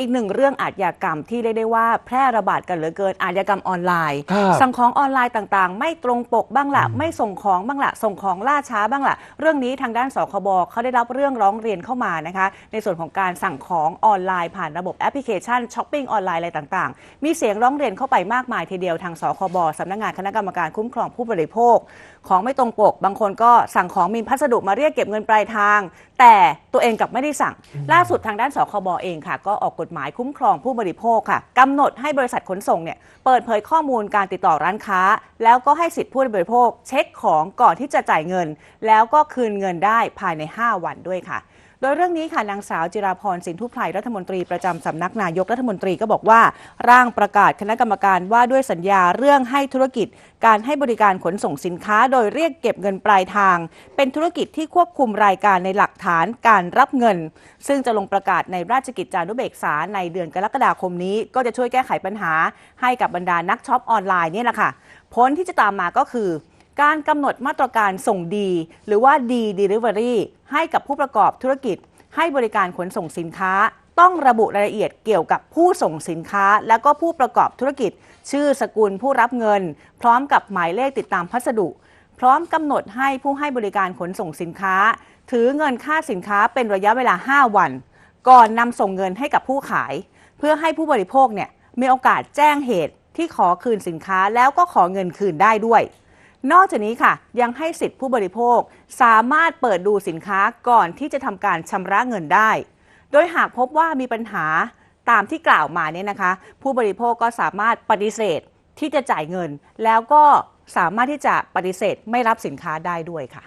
อีกหนึ่งเรื่องอาชญากรรมที่เรียกได้ว่าแพร่ระบาดกันเหลือเกินอาชญากรรมออนไลน์ ครับสั่งของออนไลน์ต่างๆ ไม่ตรงปกบ้างละไม่ส่งของบ้างละส่งของล่าช้าบ้างละเรื่องนี้ทางด้านสคบเขาได้รับเรื่องร้องเรียนเข้ามานะคะ ในส่วนของการสั่งของออนไลน์ผ่านระบบแอปพลิเคชันช้อปปิ้งออนไลน์อะไรต่างๆ มีเสียงร้องเรียนเข้าไปมากมายทีเดียวทางสคบสำนักงานคณะกรรมการคุ้มครองผู้บริโภค ของไม่ตรงปก บางคนก็สั่งของมีพัสดุมาเรียกเก็บเงินปลายทาง แต่ตัวเองกลับไม่ได้สั่ง ล่าสุดทางด้านสคบเองค่ะ ก็ออกกฎหมายคุ้มครองผู้บริโภคค่ะกำหนดให้บริษัทขนส่งเนี่ยเปิดเผยข้อมูลการติดต่อร้านค้า แล้วก็ให้สิทธิผู้บริโภค เช็คของก่อนที่จะจ่ายเงิน แล้วก็คืนเงินได้ภายใน 5 วันด้วยค่ะ โดยเรื่องนี้ค่ะนางสาวจิราพรสินทุพไพรรัฐมนตรีประจำสำนักนายกรัฐมนตรีก็บอกว่า ร่างประกาศคณะกรรมการว่าด้วยสัญญาเรื่องให้ธุรกิจ การให้บริการขนส่งสินค้า โดยเรียกเก็บเงินปลายทาง เป็นธุรกิจที่ควบคุมรายการในหลักฐานการรับเงิน ซึ่งจะลงประกาศในราชกิจจานุเบกษาในเดือนกรกฎาคมนี้ ก็จะช่วยแก้ไขปัญหา ให้กับบรรดานักช็อปออนไลน์นี่แหละค่ะผลที่จะตามมาก็คือ การกำหนดมาตรการส่งดี หรือว่าดี Delivery ให้กับผู้ประกอบธุรกิจ ให้บริการขนส่งสินค้า ต้องระบุรายละเอียดเกี่ยวกับผู้ส่งสินค้า แล้วก็ผู้ประกอบธุรกิจ ชื่อสกุลผู้รับเงิน พร้อมกับหมายเลขติดตามพัสดุ พร้อมกำหนดให้ผู้ให้บริการขนส่งสินค้า ถือเงินค่าสินค้าเป็นระยะเวลา 5 วัน ก่อนนำส่งเงินให้กับผู้ขาย เพื่อให้ผู้บริโภคเนี่ยมีโอกาสแจ้งเหตุที่ขอคืนสินค้าแล้วก็ขอเงินคืนได้ด้วย นอกจากนี้ค่ะ ยังให้สิทธิผู้บริโภคสามารถเปิดดูสินค้าก่อนที่จะทำการชำระเงินได้ โดยหากพบว่ามีปัญหาตามที่กล่าวมาเนี่ยนะคะ ผู้บริโภคก็สามารถปฏิเสธที่จะจ่ายเงิน แล้วก็สามารถที่จะปฏิเสธไม่รับสินค้าได้ด้วยค่ะ